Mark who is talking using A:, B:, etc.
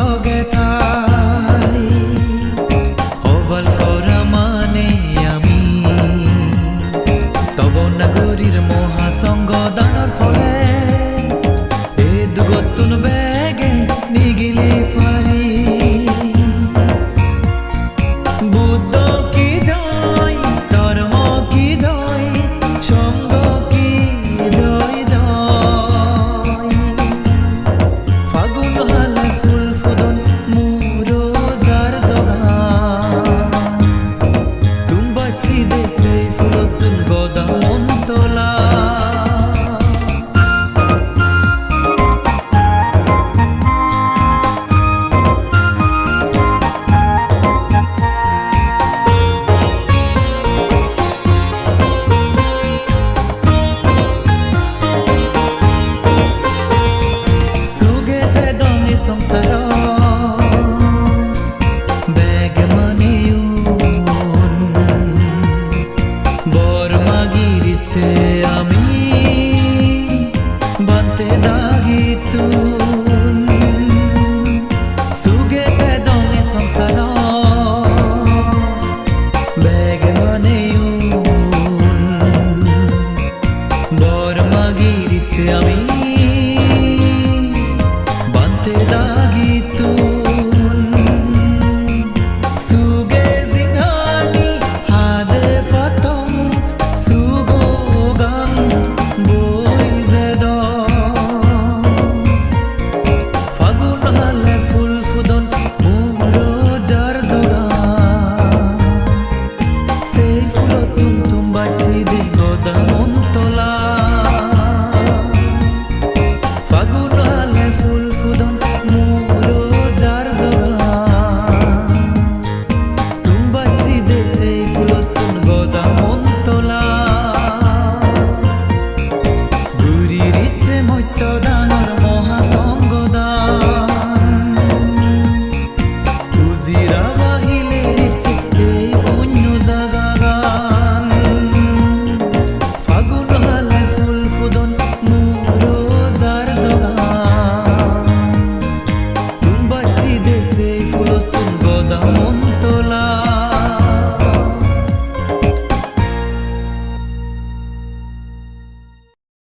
A: লগে তাই অবল করা মানে আমি। তব নগরীর মহাসঙ্গ দানর ফলে സംസരം വേഗമണിയൂൻ ബോർമകിരിച്ച് അമീ Tell me